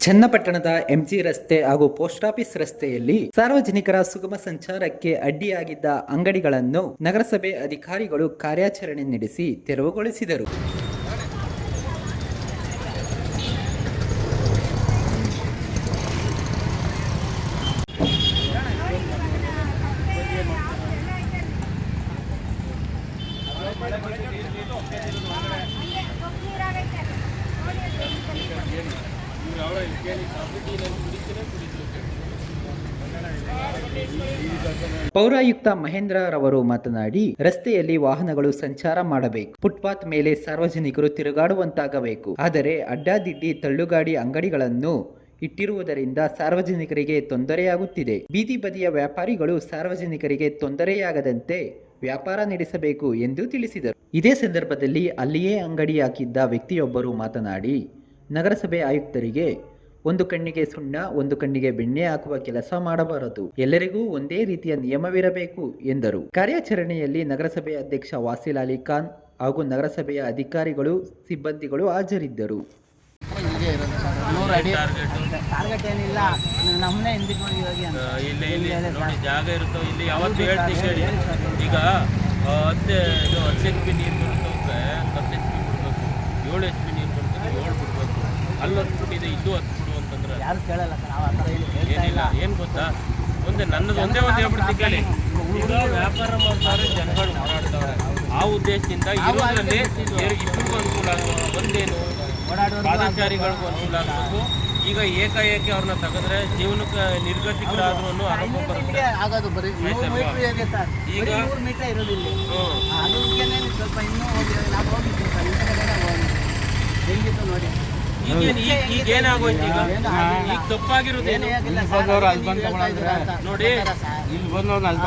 ಚನ್ನಪಟ್ಟಣದ MG ರಸ್ತೆ ಹಾಗೂ post office ರಸ್ತೆಯಲ್ಲಿ ಸಾರ್ವಜನಿಕರ ಸುಗಮ ಸಂಚಾರಕ್ಕೆ ಅಡ್ಡಿಯಾಗಿದ್ದ ಅಂಗಡಿಗಳನ್ನು ನಗರಸಭೆ ಅಧಿಕಾರಿಗಳು ಕಾರ್ಯಾಚರಣೆ ನಡೆಸಿ ತೆರವುಗೊಳಿಸಿದರು. ಪೌರಾಯುಕ್ತ ಮಹೇಂದ್ರ ರವರು ಮಾತನಾಡಿ, ರಸ್ತೆಯಲ್ಲಿ ವಾಹನಗಳು ಸಂಚಾರ ಮಾಡಬೇಕು. ಫುಟ್ಪಾತ್ ಮೇಲೆ ಸಾರ್ವಜನಿಕರು ತಿರುಗಾಡುವಂತಾಗಬೇಕು. ಆದರೆ ಅಡ್ಡಾದಿಡ್ಡಿ ತಳ್ಳುಗಾಡಿ ಅಂಗಡಿಗಳನ್ನು ಇಟ್ಟಿರುವುದರಿಂದ ಸಾರ್ವಜನಿಕರಿಗೆ ತೊಂದರೆಯಾಗುತ್ತಿದೆ. ಬೀದಿ ಬದಿಯ ವ್ಯಾಪಾರಿಗಳು ಸಾರ್ವಜನಿಕರಿಗೆ ತೊಂದರೆಯಾಗದಂತೆ ವ್ಯಾಪಾರ ನಡೆಸಬೇಕು ಎಂದು ತಿಳಿಸಿದರು. ಇದೇ ಸಂದರ್ಭದಲ್ಲಿ ಅಲ್ಲಿಯೇ ಅಂಗಡಿ ಹಾಕಿದ್ದ ವ್ಯಕ್ತಿಯೊಬ್ಬರು ಮಾತನಾಡಿ, ನಗರಸಭೆ ಆಯುಕ್ತರಿಗೆ ಒಂದು ಕಣ್ಣಿಗೆ ಸುಣ್ಣ ಒಂದು ಕಣ್ಣಿಗೆ ಬೆಣ್ಣೆ ಹಾಕುವ ಕೆಲಸ ಮಾಡಬಾರದು. ಎಲ್ಲರಿಗೂ ಒಂದೇ ರೀತಿಯ ನಿಯಮವಿರಬೇಕು ಎಂದರು. ಕಾರ್ಯಾಚರಣೆಯಲ್ಲಿ ನಗರಸಭೆ ಅಧ್ಯಕ್ಷ ವಾಸಿಲ್ ಅಲಿ ಖಾನ್ ಹಾಗೂ ನಗರಸಭೆಯ ಅಧಿಕಾರಿಗಳು ಸಿಬ್ಬಂದಿಗಳು ಹಾಜರಿದ್ದರು. ಟಾರ್ಗೆಟ್ ಏನಿಲ್ಲ ನಮ್ಮನೆ ಹಿಂದಕ್ಕೆ ನೋಡಿ ಹೋಗಿ ಅಂತ. ಇಲ್ಲಿ ಇಲ್ಲಿ ನೋಡಿ ಜಾಗ ಇರುತ್ತೋ ಇಲ್ಲಿ ಯಾವತ್ತು ಹೇಳ್ತೀವಿ ಹೇಳಿ ಈಗ ಹತ್ತು ಇದು ಹತ್ತು ಎಚ್ ಪಿ ನೀರು ಹತ್ತು ಎಚ್ ಪಿ ಬಿಡ್ಬೇಕು. ಏಳು ಎಚ್ ಪಿ ನೀರು ಬರುತ್ತೆ ಏಳು ಬಿಡ್ಬೇಕು. ಅಲ್ಲಿ ಹತ್ತು ಬಿಟ್ಟಿದೆ ಇದು ಹತ್ತು ಯಾರು ಕೇಳಲ್ಲ ಸರ್ ನಾವು ಆ ಥರ ಏನು ಹೇಳ್ತಾ ಇಲ್ಲ. ಏನು ಗೊತ್ತಾ? ಒಂದೇ ನನ್ನದು ಒಂದೇ ಒಂದು ಹೇಳ್ಬಿಡ್ತೀನಿ ಕೇಳಿ. ಈಗ ವ್ಯಾಪಾರ ಮಾಡ್ತಾರೆ ಜನಗಳು ಓಡಾಡ್ತಾವ್ರೆ. ಆ ಉದ್ದೇಶದಿಂದ ಇರೋದ್ರಲ್ಲಿ ಇಬ್ಬರಿಗೂ ಅನುಕೂಲ ಆಗುತ್ತೆ ಒಂದೇನು? ಪಾದಚಾರಿಗಳಿಗೂ ಅನುಕೂಲ ಆಗಬೇಕು ಈಗ ಏಕಾಏಕಿ ಅವ್ರನ್ನ ತೆಗೆದ್ರೆ ಜೀವನಕ್ಕೆ ನಿರ್ಗತಿಕರಾದ್ರೂ ಆರಂಭ ಬರುತ್ತೆ. ಆಗೋದು ಬರೀ ನೂರು ಮೀಟ್ರ್ ಇದೆ ಸರ್. ಈಗ- ನೂರು ಮೀಟ್ರ್. ಸ್ವಲ್ಪ ಇನ್ನೂ ಹೋಗಿ ನಾವು ಹೋಗಿದ್ದೀವಿ ಸರ್. ನೋಡಿ. ಈಗ ಏನಾಗೋಯ್ತು ಈಗ? ಈಗ. ನೋಡಿ. ಇಲ್ಲಿ ಬಂದವ್ರು ಅಲ್ಲಿ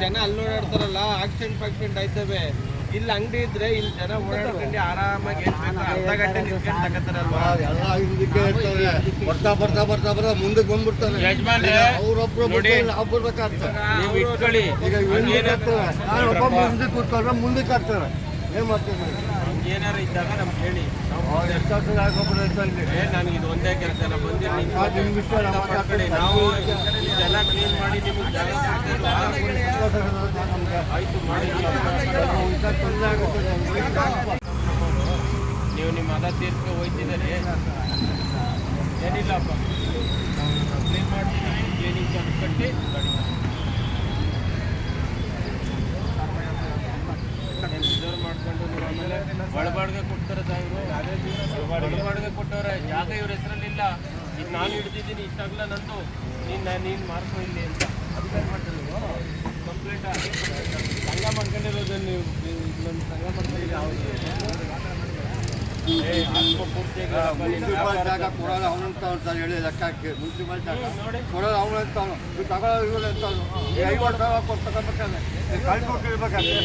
ಜನ ಅಲ್ಲಿ ಓಡಾಡ್ತಾರಲ್ಲ ಆಕ್ಸಿಡೆಂಟ್ ಆಕ್ಸಿಡೆಂಟ್ ಆಯ್ತವೆ. ಇಲ್ಲಿ ಅಂಗಡಿ ಇದ್ರೆ ಇಲ್ಲಿ ಜನ ಓಡಾಡ್ಕೊಂಡು ಆರಾಮಾಗಿ ಅರ್ಧ ಗಂಟೆ ನಿಂತ್ಕೊಂಡು ತಗೋತಾರಲ್ವಾ? ಎಲ್ಲ ಹಿಂದಕ್ಕೆ ಇರ್ತಾರೆ ಬರ್ತಾ ಬರ್ತಾ ಬರ್ತಾ ಬರ್ತಾ ಮುಂದಕ್ಕೆ ಬಂದ್ಬಿಡ್ತಾರೆ ಯಜಮಾನ್ರೆ, ಅವ್ರೊಬ್ರು ನೋಡಿ. ನಾವು ಬರ್ಬೇಕಾಗ್ತದೆ ನೀವು ಇಟ್ಕೊಳ್ಳಿ. ಈಗ ನಾನು ಒಬ್ಬ ಮುಂದಕ್ಕೆ ಕೂತ್ಕೊಂಡ್ರೆ ಮುಂದಕ್ಕೆ ಹಾಕ್ತಾರೆ ಏನ್ ಮಾಡ್ತೀನಿ ಏನಾರು ಇದ್ದಾಗ ನಮ್ಗೆ ಹೇಳಿ. ಏ ನನಗೆ ಇದು ಒಂದೇ ಕೆಲಸ ಇಲ್ಲ, ಮಾತಾಡ್ಕೊಳ್ಳಿ. ನಾವು ಇದೆಲ್ಲ ಕ್ಲೀನ್ ಮಾಡಿ ನಿಮಗೆ ಜಾಗ? ಆಯ್ತು ಮಾಡಿ ನೀವು ನಿಮ್ಮ ಅದ ತೀರ್ಕೆ ಹೋಯ್ತಿದ್ದೀರಿ. ಏನಿಲ್ಲಪ್ಪ. ಕ್ಲೀನ್ ಮಾಡ್ತೀನಿ ಕ್ಲೀನಿಂಗ್ ಚಾರ್ಜ್ ಕಟ್ಟಿ ಗಾಡಿ ಒಳಬಾಡ್ಗೆ ಕೊಡ್ತಾರೆ ಒಳಬಾಡಿಗೆ ಕೊಟ್ಟವ್ರೆ ಜಾಗ ಇವ್ರ ಹೆಸರಲ್ಲಿಲ್ಲ. ಇದು ನಾನು ಹಿಡ್ದಿದ್ದೀನಿ ಇಷ್ಟಾಗಲ್ಲ ನಂದು. ನೀನು ನೀನು ಮಾರ್ಕ್ ಇಲ್ಲಿ ಅಂತ. ಅಭಿಪ್ರಾಯ ಮಾಡ್ತಾರೆ ಕಂಪ್ಲೇಂಟ್ ಸಂಘ ಮಾಡ್ಕೊಂಡಿರೋದು ನೀವು. ಸಂಘ ಮುನ್ಸಿಪಾಲ್ ಜಾಗ ಕೊಡೋದು ಅವನಂತ ಅಂತ ಹೇಳಿ ಲೆಕ್ಕ ಹಾಕಿ ಮುನ್ಸಿಪಾಲ್ ಜಾಗ. ಕೊಡೋದು ಅವನಂತ ಅವನು. ಇದು ತಗೊಳ್ಳೋದು ಇವ್ರು ಅಂತ ಅವನು. ಐವತ್ತು ಸಾವಿರ ಕೊಟ್ಟು ತಗೋಬೇಕಾದ್ರೆ. ಕಳ್ಕೊಟ್ಟು ಇರ್ಬೇಕಾದ್ರೆ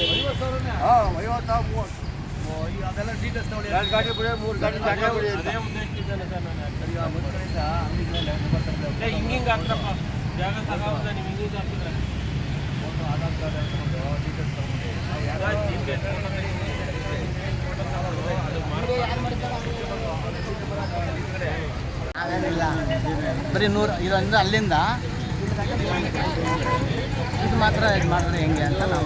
ಹಾಂ ಐವತ್ತು ಮೂವತ್ತು. ಎರಡು ಗಾಡಿ ಬಿಡಿ ಮೂರು ಗಾಡಿ ಜಾಗ ಬಿಡಿ ಅಂತ. ಅದೇ ಉದ್ದೇಶಿದ್ದಾನೆ ಸರ್ ನಾನು. ಏ ಹಿಂಗಿಂಗ್ ಹಾಕ್ರಪ್ಪ. ಜಾಗ ತಗೋಬೋದ ನೀವು ಹಿಂಗಿಂಗ್ ಹಾಕಿದ್ರೆ ಅದೇನಿಲ್ಲ ಬರೀ ನೂರು ಇದು ಅಂದ್ರೆ ಅಲ್ಲಿಂದ? ಇದು ಮಾತ್ರ ಇದು ಮಾಡಿದ್ರೆ ಹೆಂಗೆ ಅಂತ ನಾವು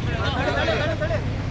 誰?